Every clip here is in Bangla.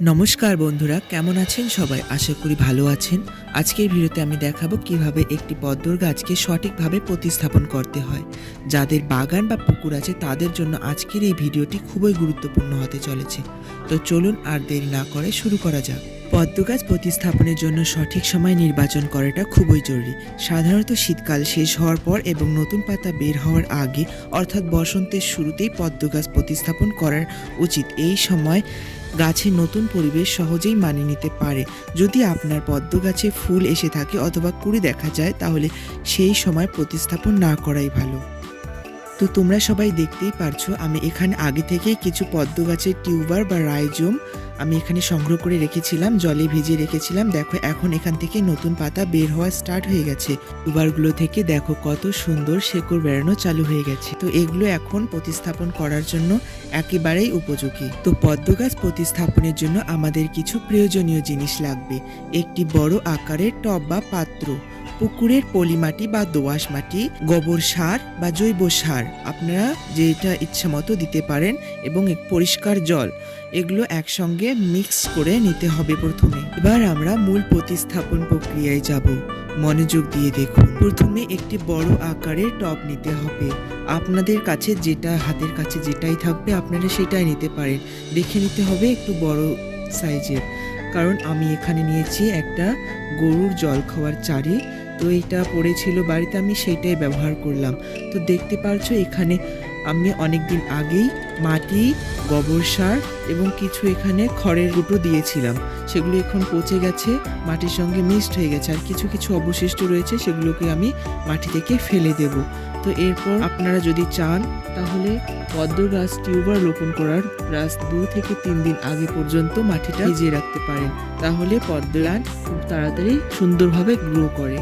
নমস্কার বন্ধুরা, কেমন আছেন সবাই? আশা করি ভালো আছেন। আজকের ভিডিওতে আমি দেখাবো কীভাবে একটি পদ্মর গাছকে সঠিকভাবে প্রতিস্থাপন করতে হয়। যাদের বাগান বা পুকুর আছে, তাদের জন্য আজকের এই ভিডিওটি খুবই গুরুত্বপূর্ণ হতে চলেছে। তো চলুন আর দেরি না করে শুরু করা যাক। পদ্ম গাছ প্রতিস্থাপনের জন্য সঠিক সময় নির্বাচন করাটা খুবই জরুরি। সাধারণত শীতকাল শেষ হওয়ার পর এবং নতুন পাতা বের হওয়ার আগে, অর্থাৎ বসন্তের শুরুতেই পদ্ম গাছ প্রতিস্থাপন করার উচিত। এই সময় গাছে নতুন পরিবেশ সহজেই মানিয়ে নিতে পারে। যদি আপনার পদ্ম গাছে ফুল এসে থাকে অথবা কুড়ি দেখা যায়, তাহলে সেই সময় প্রতিস্থাপন না করাই ভালো। তো তোমরা সবাই দেখতেই পারছ, আমি এখানে আগে থেকেই কিছু পদ্ম গাছের টিউবার বা রাইজোম আমি এখানে সংগ্রহ করে রেখেছিলাম, জলে ভিজিয়ে রেখেছিলাম। দেখো, এখন এখান থেকে নতুন পাতা বের হওয়া স্টার্ট হয়ে গেছে। টিউবারগুলো থেকে দেখো কত সুন্দর শেকড় বেড়ানো চালু হয়ে গেছে। তো এগুলো এখন প্রতিস্থাপন করার জন্য একেবারেই উপযোগী। তো পদ্ম গাছ প্রতিস্থাপনের জন্য আমাদের কিছু প্রয়োজনীয় জিনিস লাগবে। একটি বড় আকারের টব বা পাত্র। পুকুরের পলিমাটি বা দোআঁশ মাটি, গোবর সার বা জৈব সার, আপনারা যেটা ইচ্ছা মতো দিতে পারেন এবং পরিষ্কার জল, এগুলো একসঙ্গে মিক্স করে নিতে হবে প্রথমে। এবার আমরা মূল প্রতিস্থাপন প্রক্রিয়ায় যাব। মনোযোগ দিয়ে দেখুন। প্রথমে একটি বড় আকারের টব নিতে হবে। আপনাদের কাছে যেটা, হাতের কাছে যেটাই থাকবে, আপনারা সেটাই নিতে পারেন। দেখে নিতে হবে একটু বড় সাইজের। কারণ আমি এখানে নিয়েছি একটা গরুর জল খাওয়ার চারি তো এটা পড়েছিল বাড়িতে, আমি সেইটাই ব্যবহার করলাম। তো দেখতে পারছ, এখানে আমি অনেক দিন আগেই মাটি, গোবর সার এবং কিছু এখানে খড়ের গুঁটো দিয়েছিলাম। সেগুলো এখন পচে গেছে, মাটির সঙ্গে মিক্সড হয়ে গেছে। আর কিছু কিছু অবশিষ্ট রয়েছে, সেগুলোকে আমি মাটি থেকে ফেলে দেব। তো এরপর আপনারা যদি চান, তাহলে পদ্ম গাছ টিউবার রোপণ করার প্রায় দু থেকে তিন দিন আগে পর্যন্ত মাটিটা ভিজিয়ে রাখতে পারেন। তাহলে পদ্ম গাছ খুব তাড়াতাড়ি সুন্দরভাবে গ্রো করে।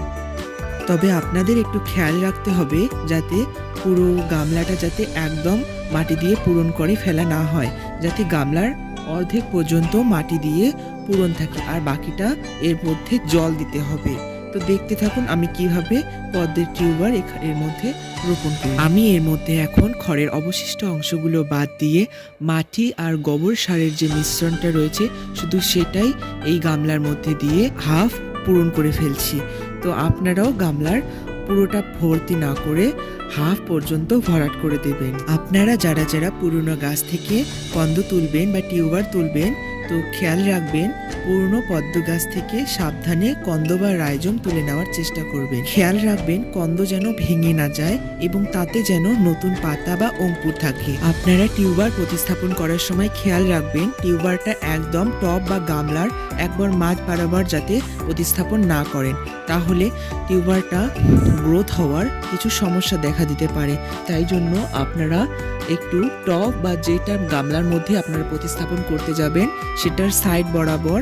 তবে আপনাদের একটু খেয়াল রাখতে হবে যাতে পুরো গামলাটা যাতে একদম মাটি দিয়ে পূরণ করে ফেলা না হয়, যাতে গামলার অর্ধেক পর্যন্ত মাটি দিয়ে পূরণ থাকে আর বাকিটা এর মধ্যে জল দিতে হবে। তো দেখতে থাকুন আমি কীভাবে পদ্মের টিউবার এর মধ্যে রোপণ করি। আমি এর মধ্যে এখন খড়ের অবশিষ্ট অংশগুলো বাদ দিয়ে মাটি আর গোবর সারের যে মিশ্রণটা রয়েছে, শুধু সেটাই এই গামলার মধ্যে দিয়ে হাফ পূরণ করে ফেলছি। তো আপনারাও গামলার পুরোটা ভর্তি না করে হাফ পর্যন্ত ভরাট করে দেবেন। আপনারা যারা যারা পুরনো গাছ থেকে কন্দ তুলবেন বা টিউবার তুলবেন তো খেয়াল রাখবেন, পুরনো পদ্ম গাছ থেকে সাবধানে কন্দ বা রাইজম তুলে নেওয়ার চেষ্টা করবেন। খেয়াল রাখবেন, কন্দ যেন ভেঙে না যায় এবং তাতে যেন নতুন পাতা বা অঙ্কুর থাকে। আপনারা টিউবার প্রতিস্থাপন করার সময় খেয়াল রাখবেন, টিউবারটা একদম টপ বা গামলার একবার মাঝ বারাবার যাতে প্রতিস্থাপন না করেন। তাহলে টিউবারটা গ্রোথ হওয়ার কিছু সমস্যা দেখা দিতে পারে। তাই জন্য আপনারা একটু টপ বা যেটা গামলার মধ্যে আপনারা প্রতিস্থাপন করতে যাবেন, সেটার সাইড বরাবর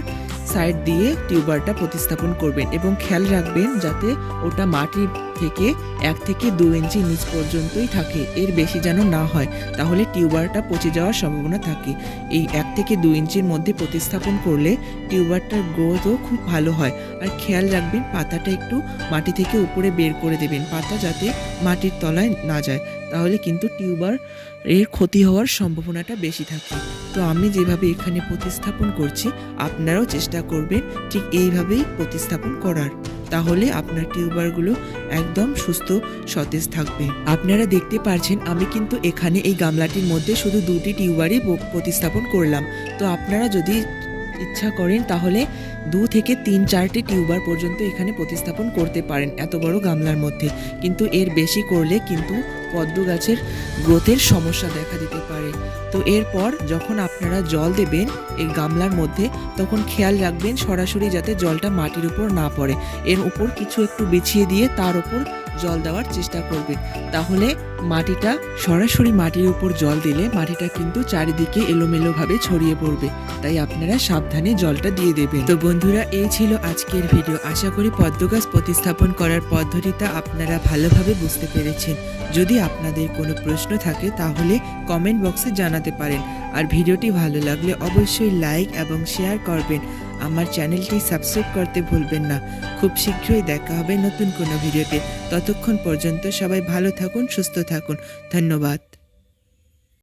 সাইড দিয়ে টিউবারটা প্রতিস্থাপন করবেন এবং খেয়াল রাখবেন যাতে ওটা মাটির থেকে এক থেকে দু ইঞ্চি নিচ পর্যন্তই থাকে। এর বেশি যেন না হয়, তাহলে টিউবারটা পচে যাওয়ার সম্ভাবনা থাকে। এই এক থেকে দু ইঞ্চির মধ্যে প্রতিস্থাপন করলে টিউবারটার গ্রোথও খুব ভালো হয়। আর খেয়াল রাখবেন, পাতাটা একটু মাটি থেকে উপরে বের করে দেবেন, পাতা যাতে মাটির তলায় না যায়। তাহলে কিন্তু টিউবার এর ক্ষতি হওয়ার সম্ভাবনাটা বেশি থাকে। তো আমি যেভাবে এখানে প্রতিস্থাপন করছি, আপনারাও চেষ্টা করবেন ঠিক এইভাবেই প্রতিস্থাপন করার। তাহলে আপনার টিউবারগুলো একদম সুস্থ, সতেজ থাকবে। আপনারা দেখতে পারছেন, আমি কিন্তু এখানে এই গামলাটির মধ্যে শুধু দুটি টিউবারই প্রতিস্থাপন করলাম। তো আপনারা যদি ইচ্ছা করেন, তাহলে দু থেকে তিন চারটি টিউবার পর্যন্ত এখানে প্রতিস্থাপন করতে পারেন, এত বড় গামলার মধ্যে। কিন্তু এর বেশি করলে কিন্তু পদ্ম গাছের গ্রোথের সমস্যা দেখা দিতে পারে। তো এরপর যখন আপনারা জল দেবেন এই গামলার মধ্যে, তখন খেয়াল রাখবেন সরাসরি যাতে জলটা মাটির উপর না পড়ে। এর উপর কিছু একটু বিছিয়ে দিয়ে তার উপর জল দেওয়ার চেষ্টা করবেন তাহলে মাটিটা সরাসরি মাটির উপর জল দিলে মাটিটা কিন্তু চারিদিকে এলোমেলোভাবে ছড়িয়ে পড়বে। তাই আপনারা সাবধানে জলটা দিয়ে দেবেন। তো বন্ধুরা, এই ছিল আজকের ভিডিও। আশা করি পদ্ম গাছ প্রতিস্থাপন করার পদ্ধতিটা আপনারা ভালোভাবে বুঝতে পেরেছেন। যদি আপনাদের কোনো প্রশ্ন থাকে, তাহলে কমেন্ট বক্সে জানাতে পারেন। আর ভিডিওটি ভালো লাগলে অবশ্যই লাইক এবং শেয়ার করবেন। আমার চ্যানেলটি সাবস্ক্রাইব করতে ভুলবেন না। খুব শীঘ্রই দেখা হবে নতুন কোনো ভিডিওতে। ততক্ষণ পর্যন্ত সবাই ভালো থাকুন, সুস্থ থাকুন। ধন্যবাদ।